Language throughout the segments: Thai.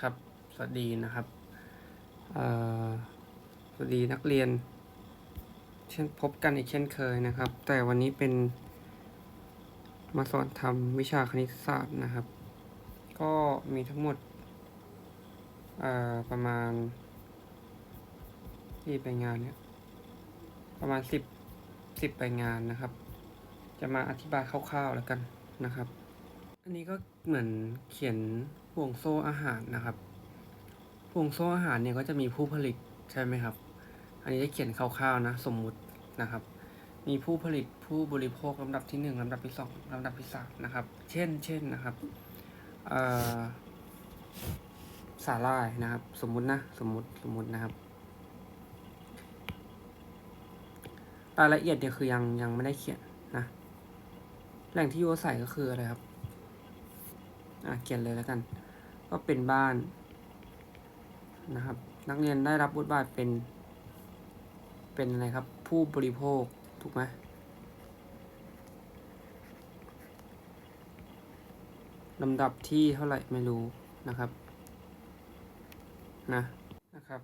ครับ สวัสดีนะครับสวัสดีนักเรียน เช่นพบกันอีกเช่นเคยนะครับ แต่วันนี้เป็นมาสอนทำวิชาคณิตศาสตร์นะครับ ก็มีทั้งหมดประมาณที่ไปงานเนี่ยประมาณสิบสิบไปงานนะครับ จะมาอธิบายคร่าวๆแล้วกันนะครับ อันนี้ก็เหมือนเขียน ห่วงโซ่อาหารนะครับ ห่วงโซ่อาหารเนี่ยก็จะมีผู้ผลิตใช่ไหมครับ อันนี้จะเขียนคร่าวๆนะสมมุตินะครับ มีผู้ผลิตผู้บริโภคลำดับที่หนึ่งลำดับที่สองลำดับที่สามนะครับ เช่นเช่นนะครับสาลายนะครับ สมมุตินะสมมุติสมมุตินะครับรายละเอียดเนี่ยคือยังยังไม่ได้เขียนนะ แหล่งที่อยู่อาศัยก็คืออะไรครับ อะเขียนเลยแล้วกัน ก็เป็นบ้านนะครับ นักเรียนได้รับบทบาทเป็น เป็นอะไรครับ ผู้บริโภค ถูกไหมลำดับที่เท่าไหร่ไม่รู้นะครับนะนะครับ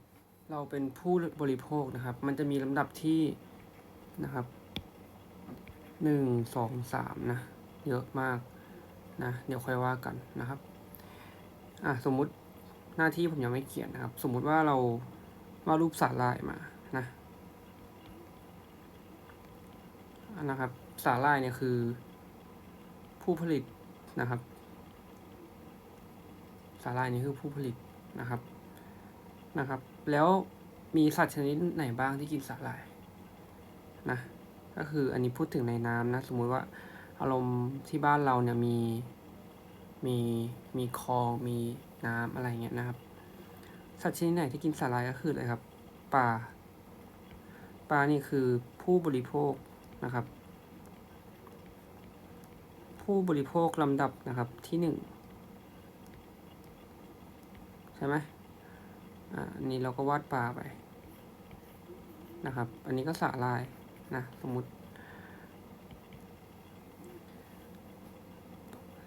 เราเป็นผู้บริโภคนะครับ มันจะมีลำดับที่นะครับหนึ่งสองสามนะ เยอะมากนะ เดี๋ยวค่อยว่ากันนะครับ อะสมมุติหน้าที่ผมยังไม่เขียนนะครับ สมมุติว่าเราวาดรูปสาลายมานะอันนะครับสาลายเนี่ยคือ ผู้ผลิตนะครับสาลายนี่คือผู้ผลิตนะครับนะครับ แล้วมีสัตว์ชนิดไหนบ้างที่กินสาลายนะก็คืออันนี้พูดถึงในน้ำนะ สมมุติว่าอารมณ์ที่บ้านเราเนี่ยมี มีมีคลองมีน้ำอะไรเงี้ยนะครับ สัตว์ชนิดไหนที่กินสาหร่ายก็คืออะไรครับปลาปลานี่คือผู้บริโภคนะครับ ผู้บริโภคลำดับนะครับที่หนึ่งใช่ไหมอ่าอันนี้เราก็วาดปลาไปนะครับ อันนี้ก็สาหร่ายนะสมมติ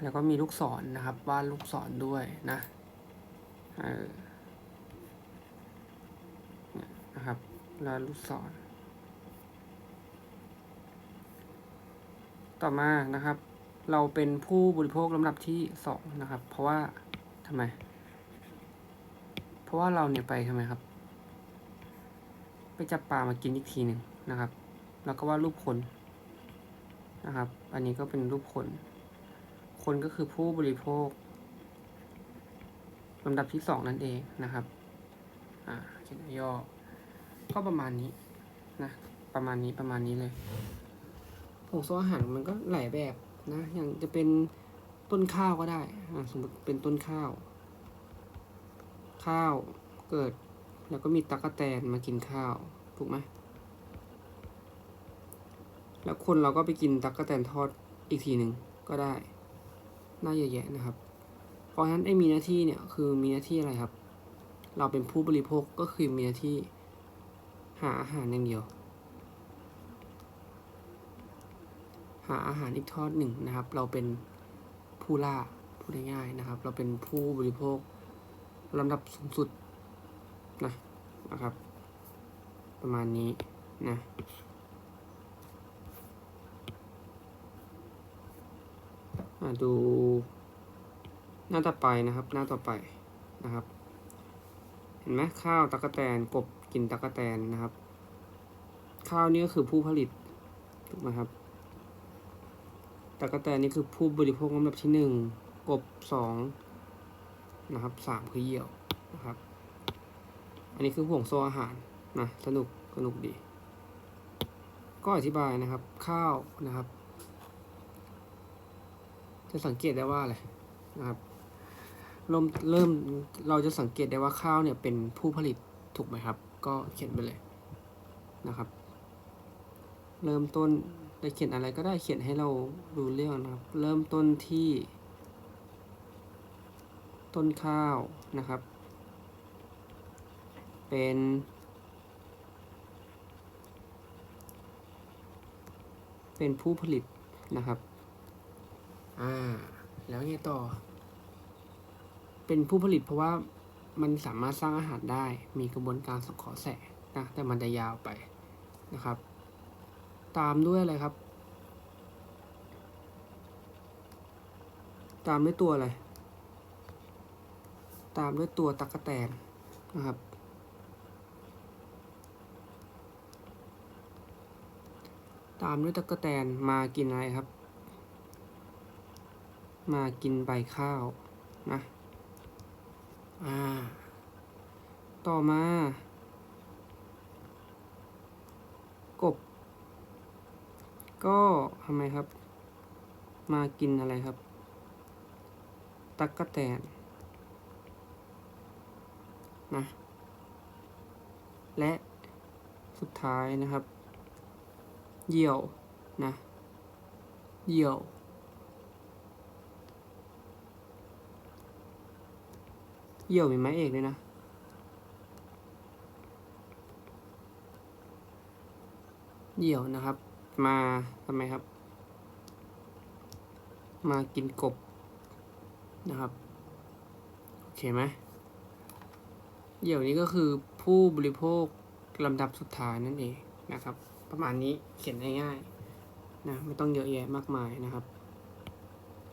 แล้วก็มีลูกศรนนะครับวาดลูกศรด้วยนะเออเนี่ยนะครับแล้วลูกศร ต่อมานะครับ เราเป็นผู้บริโภคลำดับที่สองนะครับ เพราะว่าทำไม เพราะว่าเราเนี่ยไปทำไมครับ ไปจับปลามากินอีกทีหนึ่งนะครับ แล้วก็วาดรูปคนนะครับ อันนี้ก็เป็นรูปคน คนก็คือผู้บริโภคลำดับที่สองนั่นเองนะครับ อ่าเขียนย่อ ก็ประมาณนี้นะ ประมาณนี้ประมาณนี้เลยผงโซ่อาหารมันก็หลายแบบนะ อย่างจะเป็นต้นข้าวก็ได้ สมมติเป็นต้นข้าว ข้าวเกิด แล้วก็มีตั๊กแตนมากินข้าว ถูกไหม แล้วคนเราก็ไปกินตั๊กแตนทอดอีกทีหนึ่งก็ได้ น่าเยอะแยะนะครับ เพราะฉะนั้นไอ้มีหน้าที่เนี่ยคือมีหน้าที่อะไรครับ เราเป็นผู้บริโภคก็คือมีหน้าที่หาอาหารอย่างเดียว หาอาหารอีกทอดหนึ่งนะครับ เราเป็นผู้ล่าพูดง่ายๆนะครับ เราเป็นผู้บริโภคลำดับสูงสุดนะนะครับ ประมาณนี้นะ อ่า ดูหน้าต่อไปนะครับ หน้าต่อไปนะครับ เห็นไหมข้าวตะกะแตนกบกินตะกะแตนนะครับ ข้าวนี่ก็คือผู้ผลิตถูกไหมครับตะกะแตนนี่คือผู้บริโภคลำดับที่หนึ่งกบสองนะครับสามคือเหยี่ยวนะครับ อันนี้คือห่วงโซ่อาหารนะสนุกสนุกดี ก็อธิบายนะครับข้าวนะครับ จะสังเกตได้ว่าอะไรนะครับเริ่มเริ่มเราจะสังเกตได้ว่าข้าวเนี่ยเป็นผู้ผลิตถูกไหมครับ ก็เขียนไปเลยนะครับ เริ่มต้นจะเขียนอะไรก็ได้เขียนให้เรารู้เรื่องนะครับ เริ่มต้นที่ ต้นข้าวนะครับ เป็นเป็นผู้ผลิตนะครับ อ่า แล้วไงต่อ เป็นผู้ผลิตเพราะว่ามันสามารถสร้างอาหารได้ มีกระบวนการสังเคราะห์แสงนะ แต่มันจะยาวไปนะครับ ตามด้วยอะไรครับ ตามด้วยตัวอะไร ตามด้วยตัวตั๊กแตนนะครับ ตามด้วยตั๊กแตนมากินอะไรครับ มากินใบข้าวนะอ่าต่อมา กบ ก็ทำไมครับ มากินอะไรครับ ตักกะแตนนะและสุดท้ายนะครับ เหยี่ยวนะ เหยี่ยว เหยี่ยวมีไม้เอกด้วยนะเหยี่ยวนะครับ มาทำไมครับ มากินกบนะครับ โอเคไหมเหยี่ยวนี้ก็คือผู้บริโภคลำดับสุดท้ายนั่นเองนะครับ ประมาณนี้เขียนง่ายๆนะไม่ต้องเยอะแยะมากมายนะครับ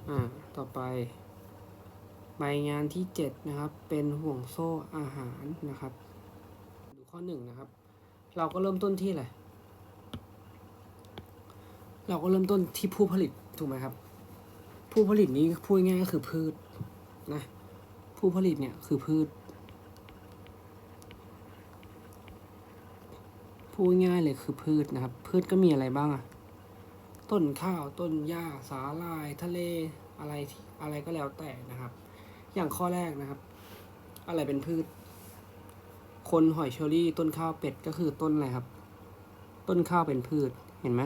อ่า ต่อไป ใบงานที่ 7 นะครับ เป็นห่วงโซ่อาหารนะครับ ดูข้อหนึ่งนะครับ เราก็เริ่มต้นที่อะไร เราก็เริ่มต้นที่ผู้ผลิตถูกไหมครับ ผู้ผลิตนี้พูดง่ายก็คือพืชนะ ผู้ผลิตเนี่ยคือพืช พูดง่ายเลยคือพืชนะครับ พืชก็มีอะไรบ้างอะต้นข้าวต้นหญ้าสาลายทะเลอะไรอะไรก็แล้วแต่นะครับ อย่างข้อแรกนะครับ อะไรเป็นพืช คนหอยเชอรี่ต้นข้าวเป็ดก็คือต้นอะไรครับ ต้นข้าวเป็นพืชเห็นไหม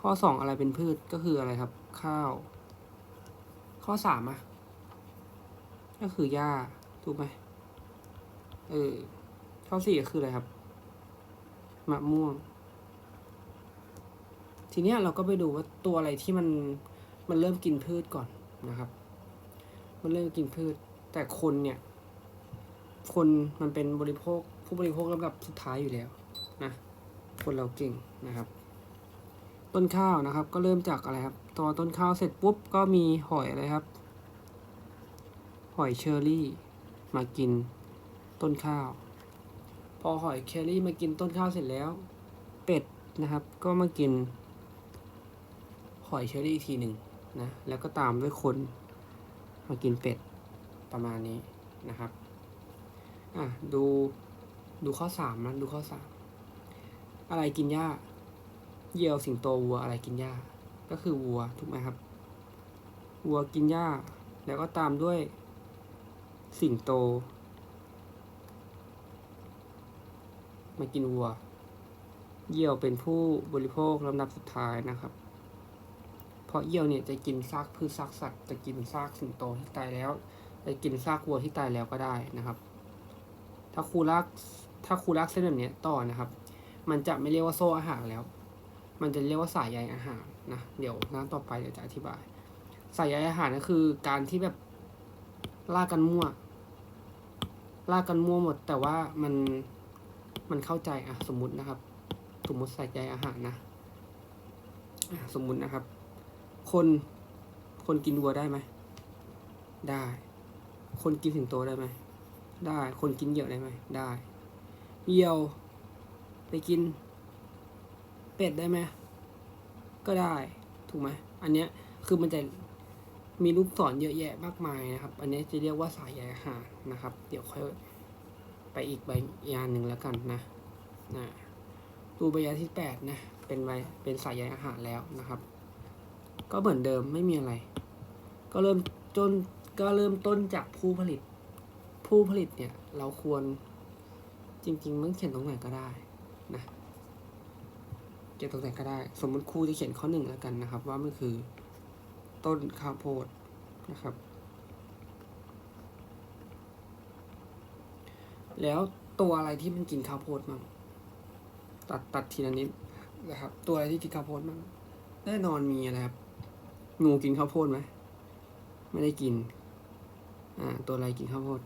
ข้อสองอะไรเป็นพืชก็คืออะไรครับ ข้าว ข้อสามอะก็คือหญ้าถูกไหมเออข้อสี่ก็คืออะไรครับมะม่วง ทีเนี้ยเราก็ไปดูว่าตัวอะไรที่มันมันเริ่มกินพืชก่อนนะครับ มันเริ่มกินพืช แต่คนเนี่ย คนมันเป็นบริโภคผู้บริโภคลำดับสุดท้ายอยู่แล้วนะคนเราเก่งนะครับ ต้นข้าวนะครับ ก็เริ่มจากอะไรครับตอนต้นข้าวเสร็จปุ๊บก็มีหอยอะไรครับ หอยเชอรี่มากินต้นข้าว พอหอยเชอรี่มากินต้นข้าวเสร็จแล้ว เป็ดนะครับ ก็มากินหอยเชอรี่อีกทีหนึ่งนะแล้วก็ตามด้วยคน มากินเป็ดประมาณนี้นะครับอะดูดูข้อสามนะดูข้อสามอะไรกินหญ้าเหยี่ยวสิงโตวัวอะไรกินหญ้าก็คือวัวถูกไหมครับ วัวกินหญ้า แล้วก็ตามด้วย สิงโต มากินวัวเหยี่ยวเป็นผู้บริโภคลำดับสุดท้ายนะครับ เพราะเหยี่ยวเนี่ยจะกินซากพืชซากสัตว์จะกินซากสิงโตที่ตายแล้ว จะกินซากวัวที่ตายแล้วก็ได้นะครับ ถ้าครูลากถ้าครูลากเส้นแบบนี้ต่อนะครับ มันจะไม่เรียกว่าโซ่อาหารแล้ว มันจะเรียกว่าสายใยอาหารนะเดี๋ยวน้าต่อไปเดี๋ยวจะอธิบาย สายใยอาหารก็คือการที่แบบลากกันมั่วลากกันมั่วหมด แต่ว่ามันมันเข้าใจอะสมมุตินะครับ สมมุติสายใยอาหารนะอะสมมุตินะครับ คนคนกินวัวได้ไหม ได้ คนกินสิงโตได้ไหม ได้ คนกินเหยี่ยวได้ไหม ได้ เหยี่ยว ไปกิน เป็ดได้ไหม ก็ได้ ถูกไหม อันเนี้ยคือมันจะมีรูปศรเยอะแยะมากมายนะครับ อันนี้จะเรียกว่าสายใยอาหารนะครับ เดี๋ยวค่อยไปอีกใบยานหนึ่งแล้วกันนะนะดูใบยานที่แปดนะ เป็นใบเป็นสายใยอาหารแล้วนะครับ ก็เหมือนเดิมไม่มีอะไร ก็เริ่มจนก็เริ่มต้นจากผู้ผลิต ผู้ผลิตเนี่ย เราควรจริง ๆ มันเขียนตรงไหนก็ได้นะเขียนตรงไหนก็ได้ สมมติครูจะเขียนข้อหนึ่งแล้วกันนะครับ ว่ามันคือต้นข้าวโพดนะครับ แล้วตัวอะไรที่มันกินข้าวโพดมั่งตัดตัดทีละนิดนะครับ ตัวอะไรที่กินข้าวโพดมั่งแน่นอนมีอะไรครับ งูกินข้าวโพดไหมไม่ได้กิน อ่า ตัวอะไรกินข้าวโพด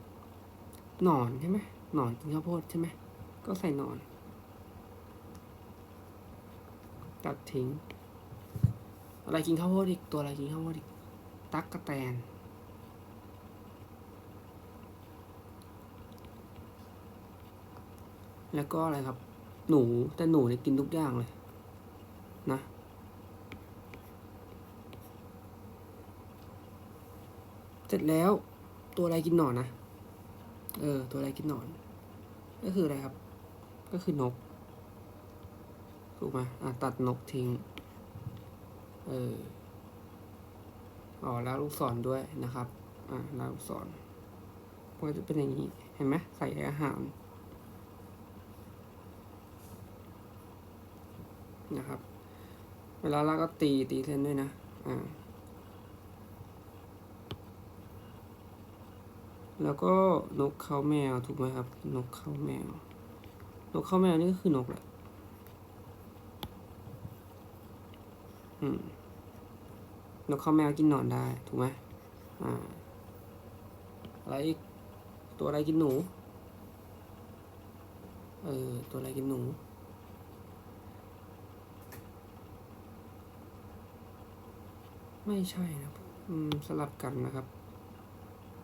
หนอนใช่ไหมหนอนกินข้าวโพดใช่ไหมก็ใส่หนอน ตัดทิ้ง อะไรกินข้าวโพดอีก ตัวอะไรกินข้าวโพดอีก ตั๊กกะแตน แล้วก็อะไรครับ หนูแต่หนูเนี่ยกินทุกอย่างเลย นะ เสร็จแล้วตัวอะไรกินหนอนนะ เออ ตัวอะไรกินหนอน ก็คืออะไรครับ ก็คือนก ถูกไหมอะตัดนกทิ้ง เอออ๋อแล้วลูกศรด้วยนะครับ อะแล้วลูกศรก็จะเป็นอย่างนี้ เห็นไหมใส่อาหารนะครับ เวลาเราก็ตีตีเส้นด้วยนะ อ่า แล้วก็นกเขาแมวถูกไหมครับ นกเขาแมว นกเขาแมวนี่ก็คือนกแหละอืมนกเขาแมวกินหนอนได้ถูกไหมอ่าอะไรอีกตัวอะไรกินหนู เออ ตัวอะไรกินหนู ไม่ใช่นะอืม สลับกันนะครับ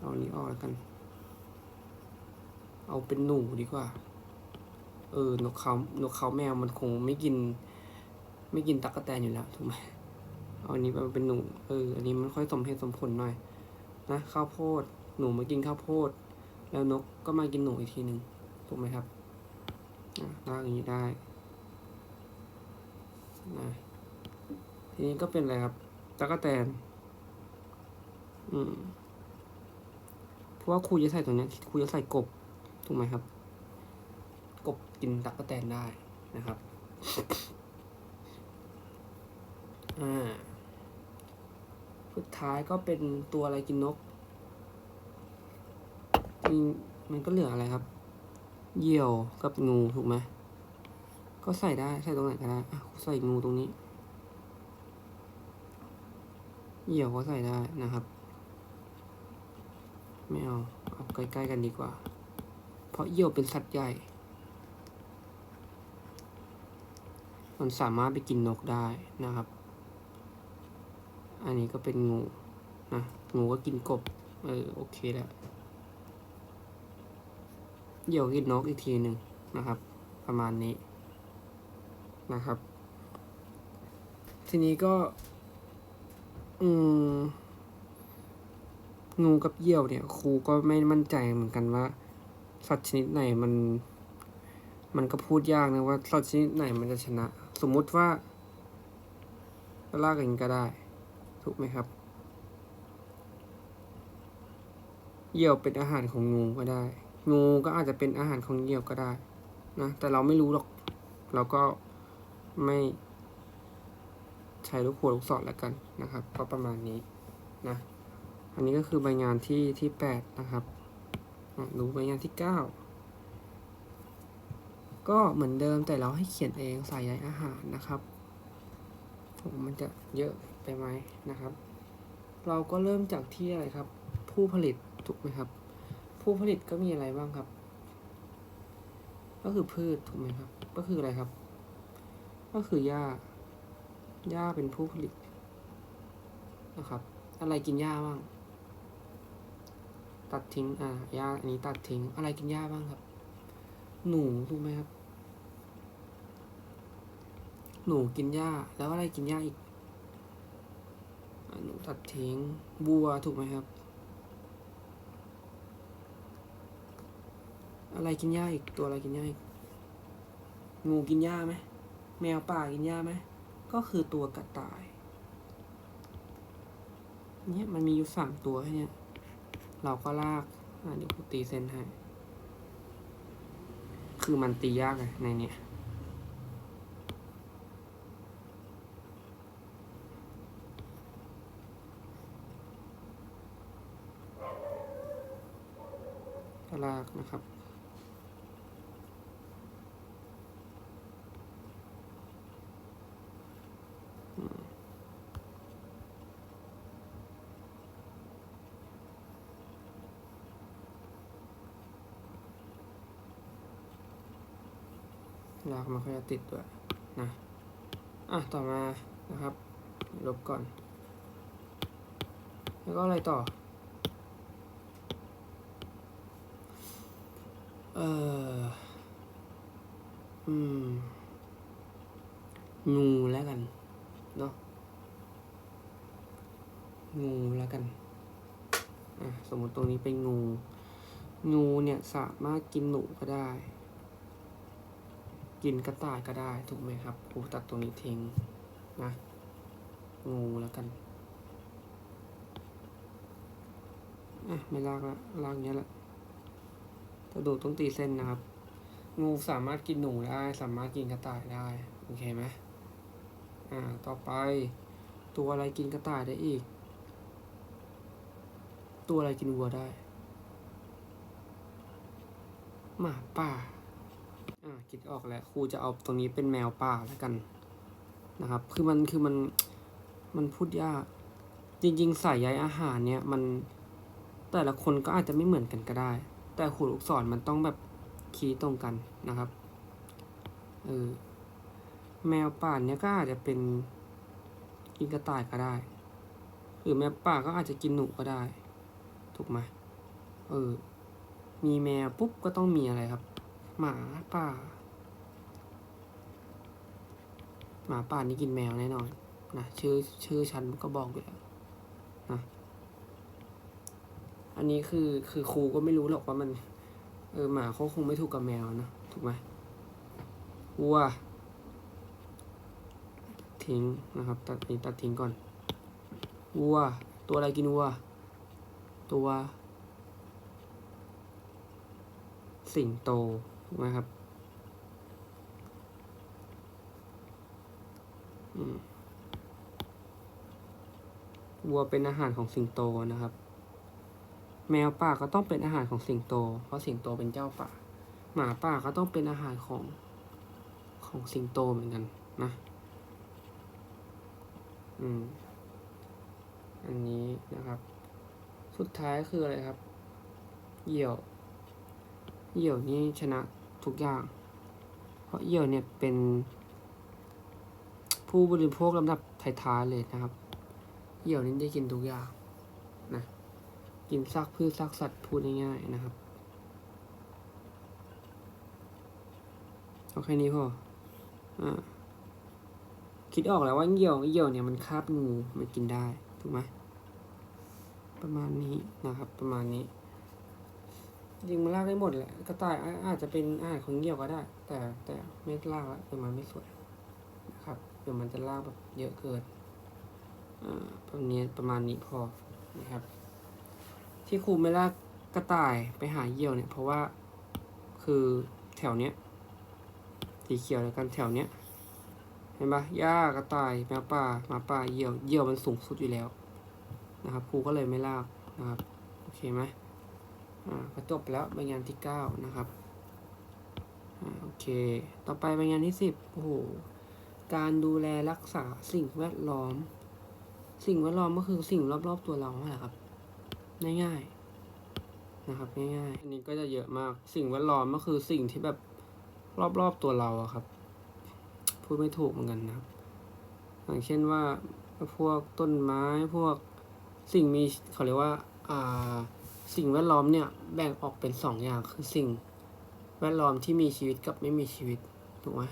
เอาอันนี้ออกแล้วกัน เอาเป็นหนูดีกว่า เออนกเขานกเขาแมวมันคงไม่กิน ไม่กินตั๊กแตนอยู่แล้วถูกไหมเอาอันนี้มาเป็นหนู เออ อันนี้มันค่อยสมเหตุสมผลหน่อยนะข้าวโพด หนูมากินข้าวโพด แล้วนกก็มากินหนูอีกทีหนึ่งถูกไหมครับอะลากอย่างนี้ได้นะทีนี้ก็เป็นอะไรครับตั๊กแตน อืม เพราะว่าครูจะใส่ตรงนี้ครูจะใส่กบถูกไหมครับ กบกินตั๊กแตนได้นะครับอ่าสุดท้ายก็เป็นตัวอะไรกินนกมีมันก็เหลืออะไรครับเหยี่ยวกับงูถูกไหมก็ใส่ได้ใส่ตรงไหนก็ได้อะใส่งูตรงนี้เหยี่ยวก็ใส่ได้นะครับ ไม่เอา เอาใกล้ๆกันดีกว่า เพราะเยี่ยวเป็นสัตว์ใหญ่ มันสามารถไปกินนกได้นะครับ อันนี้ก็เป็นงูนะ งูก็กินกบ เออ โอเคแล้วเหยี่ยวกินนกอีกทีหนึ่งนะครับ ประมาณนี้นะครับ ทีนี้ก็ อืม งูกับเหยี่ยวเนี่ยครูก็ไม่มั่นใจเหมือนกันว่า สัตว์ชนิดไหนมัน มันก็พูดยากนะว่าสัตว์ชนิดไหนมันจะชนะ สมมุติว่าลากอย่างนี้ก็ได้ ถูกไหมครับเหยี่ยวเป็นอาหารของงูก็ได้ งูก็อาจจะเป็นอาหารของเหยี่ยวก็ได้นะแต่เราไม่รู้หรอก เราก็ไม่ใช้ลูกหัวลูกศรแล้วกันนะครับ ก็ประมาณนี้นะ อันนี้ก็คือใบงานที่ที่แปดนะครับดูใบงานที่เก้าก็เหมือนเดิมแต่เราให้เขียนเองใส่ใยอาหารนะครับผมมันจะเยอะไปไหมนะครับ เราก็เริ่มจากที่อะไรครับ ผู้ผลิตถูกไหมครับ ผู้ผลิตก็มีอะไรบ้างครับ ก็คือพืชถูกไหมครับ ก็คืออะไรครับ ก็คือหญ้าหญ้าเป็นผู้ผลิตนะครับ อะไรกินหญ้าบ้าง ตัดทิ้ง อ่าหญ้าอันนี้ตัดทิ้ง อะไรกินหญ้าบ้างครับ หนูถูกไหมครับ หนูกินหญ้า แล้วอะไรกินหญ้าอีก หนูตัดทิ้ง บัวถูกไหมครับ อะไรกินหญ้าอีก ตัวอะไรกินหญ้าอีก งูกินหญ้าไหม แมวป่ากินหญ้าไหม ก็คือตัวกระต่าย เนี่ยมันมีอยู่สามตัวแค่เนี้ย เราก็ลากอ่าเดี๋ยวกูตีเส้นให้ คือมันตียากเลยในเนี้ยลากนะครับ มันค่อยจะติดด้วยนะอะต่อมานะครับ ลบก่อน แล้วก็อะไรต่อ เอออืม งูแล้วกัน เนาะงูแล้วกันอะสมมติตรงนี้เป็นงู งูเนี่ยสามารถกินหนูก็ได้ กินกระต่ายก็ได้ถูกไหมครับครูตัดตรงนี้ทิ้งนะงูแล้วกันอะไม่ลากละลากเนี้ยแหละถ้าดูกต้องตีเส้นนะครับ งูสามารถกินหนูได้ สามารถกินกระต่ายได้ โอเคไหมอ่า ต่อไป ตัวอะไรกินกระต่ายได้อีก ตัวอะไรกินวัวได้ หมาป่า อ่าคิดออกแล้วครูจะเอาตรงนี้เป็นแมวป่าแล้วกันนะครับ คือมันคือมันมันพูดยาก จริง ๆ สายใยอาหารเนี่ยมันแต่ละคนก็อาจจะไม่เหมือนกันก็ได้ แต่ครูลูกศรมันต้องแบบคีย์ตรงกันนะครับเออแมวป่าเนี่ยก็อาจจะเป็นกินกระต่ายก็ได้ หรือแมวป่าก็อาจจะกินหนูก็ได้ ถูกไหมเออ มีแมวปุ๊บก็ต้องมีอะไรครับ หมาป่า หมาป่านี่กินแมวแน่นอนนะชื่อชื่อฉันก็บอกอยู่แล้วนะอันนี้คือคือครูก็ไม่รู้หรอกว่ามัน เออหมาเขาคงไม่ถูกกับแมวนะถูกไหมวัวทิ้งนะครับ ตัดนี้ตัดทิ้งก่อนวัว ตัวอะไรกินวัว ตัว สิงโต ถูกไหมครับอืมวัวเป็นอาหารของสิงโตนะครับ แมวป่าก็ต้องเป็นอาหารของสิงโต เพราะสิงโตเป็นเจ้าป่า หมาป่าก็ต้องเป็นอาหารของของสิงโตเหมือนกันนะ อืม อันนี้นะครับ สุดท้ายคืออะไรครับ เหยี่ยว เหยี่ยวนี่ชนะ ทุกอย่าง เพราะเหยี่ยวเนี่ยเป็นผู้บริโภคลำดับท้ายๆเลยนะครับ เหยี่ยวนี่ได้กินทุกอย่างนะ กินซากพืชซากสัตว์พูดง่ายๆนะครับเอาแค่นี้พออ่าคิดออกแล้วว่าเหยี่ยวเหยี่ยวเนี่ยมันคาบงูมันกินได้ ถูกไหม ประมาณนี้นะครับ ประมาณนี้ จริงมันลากได้หมดแหละกระต่ายอาจจะเป็นอาหารของเหยี่ยวก็ได้ แต่แต่ไม่ลากละเดี๋ยวมันไม่สวยนะครับเดี๋ยวมันจะลากแบบเยอะเกินอ่าประมาณนี้ประมาณนี้พอนะครับ ที่ครูไม่ลากกระต่ายไปหาเหยี่ยวเนี่ย เพราะว่าคือแถวเนี้ยสีเขียวแล้วกันแถวเนี้ยเห็นปะหญ้ากระต่ายแมวป่าหมาป่าเหยี่ยวเหยี่ยวมันสูงสุดอยู่แล้วนะครับครูก็เลยไม่ลากนะครับ โอเคไหม ก็จบแล้วใบงานที่เก้านะครับอ่าโอเค ต่อไปใบงานที่สิบโอ้โห การดูแลรักษาสิ่งแวดล้อม สิ่งแวดล้อมก็คือสิ่งรอบๆตัวเราแหละครับ ง่ายๆ นะครับ ง่ายๆ อันนี้ก็จะเยอะมาก สิ่งแวดล้อมก็คือสิ่งที่แบบรอบๆตัวเราอะครับ พูดไม่ถูกเหมือนกันนะครับ อย่างเช่นว่าพวกต้นไม้ พวกสิ่งมีเขาเรียกว่า อ่า สิ่งแวดล้อมเนี่ยแบ่งออกเป็นสองอย่างคือสิ่งแวดล้อมที่มีชีวิตกับไม่มีชีวิตถูกไหม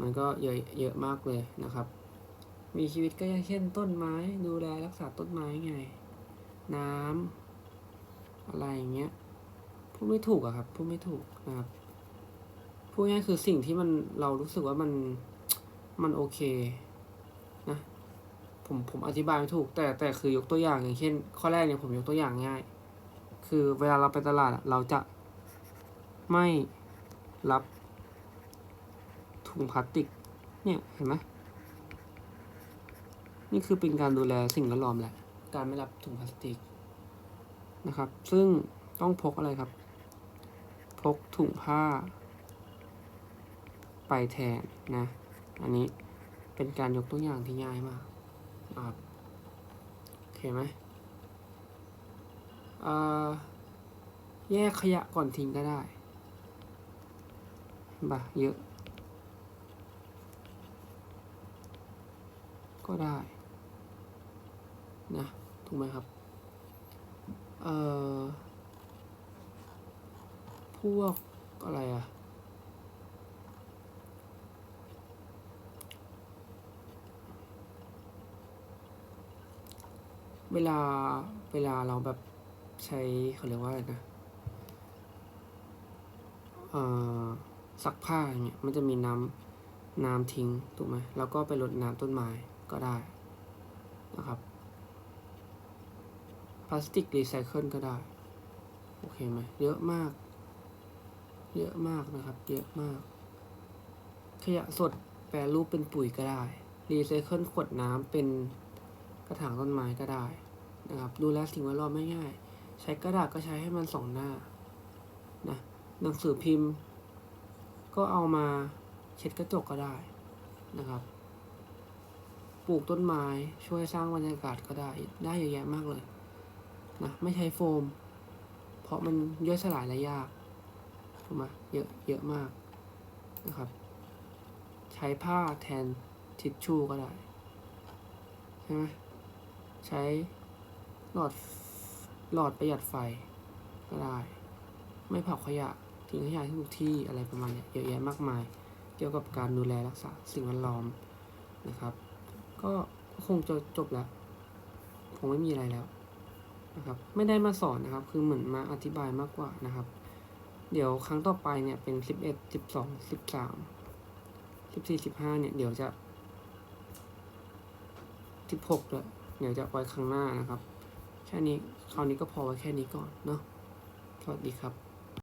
มันก็เยอะเยอะมากเลยนะครับ มีชีวิตก็อย่างเช่นต้นไม้ดูแลรักษาต้นไม้ไง น้ำอะไรอย่างเงี้ยพูดไม่ถูกอะครับพูดไม่ถูกนะครับพูดง่ายคือสิ่งที่มันเรารู้สึกว่ามันมันโอเค ผมผมอธิบายไม่ถูก แต่แต่คือยกตัวอย่างอย่างเช่น ข้อแรกเนี่ยผมยกตัวอย่างง่าย คือเวลาเราไปตลาดเราจะไม่รับถุงพลาสติก เนี่ยเห็นไหมนี่คือเป็นการดูแลสิ่งแวดล้อมแหละ การไม่รับถุงพลาสติกนะครับ ซึ่งต้องพกอะไรครับ พกถุงผ้า ไปแทนนะ อันนี้เป็นการยกตัวอย่างที่ง่ายมาก ครับโอเคไหมเออแยกขยะก่อนทิ้งก็ได้บ่ะเยอะ ก็ได้ นะ ถูกไหมครับ เอ่อ พวกอะไรอะ เวลาเวลาเราแบบใช้เขาเรียกว่าอะไรนะซักผ้าอย่างเงี้ยมันจะมีน้ำน้ำทิ้งถูกไหมแล้วก็ไปรดน้ำต้นไม้ก็ได้นะครับพลาสติกรีไซเคิลก็ได้ โอเคไหมเยอะมาก เยอะมากนะครับ เยอะมาก ขยะสดแปรรูปเป็นปุ๋ยก็ได้ รีไซเคิลขวดน้ำเป็น ระถางต้นไม้ก็ได้นะครับ ดูแลสิ่งแวดล้อมไม่ง่าย ใช้กระดาษก็ใช้ให้มันสองหน้านะหนังสือพิมพ์ ก็เอามาเช็ดกระจกก็ได้นะครับ ปลูกต้นไม้ช่วยสร้างบรรยากาศก็ได้ได้เยอะแยะมากเลยนะไม่ใช้โฟม เพราะมันย่อยสลายและยากถูกไหมเยอะเยอะมากนะครับ ใช้ผ้าแทนทิชชู่ก็ได้ใช่ไหม ใช้หลอดหลอดประหยัดไฟก็ได้ ไม่เผาขยะทิ้งขยะที่ทุกที่อะไรประมาณเนี้ยเยอะแยะมากมาย เกี่ยวกับการดูแลรักษาสิ่งแวดล้อมนะครับ ก็คงจะจบแล้วคงไม่มีอะไรแล้วนะครับ ไม่ได้มาสอนนะครับ คือเหมือนมาอธิบายมากกว่านะครับ เดี๋ยวครั้งต่อไปเนี่ยเป็นสิบเอ็ดสิบสองสิบสามสิบสี่สิบห้าเนี่ยเดี๋ยวจะสิบหกด้วย เดี๋ยวจะไว้ครั้งหน้านะครับ แค่นี้คราวนี้ก็พอไว้แค่นี้ก่อนเนาะสวัสดีครับ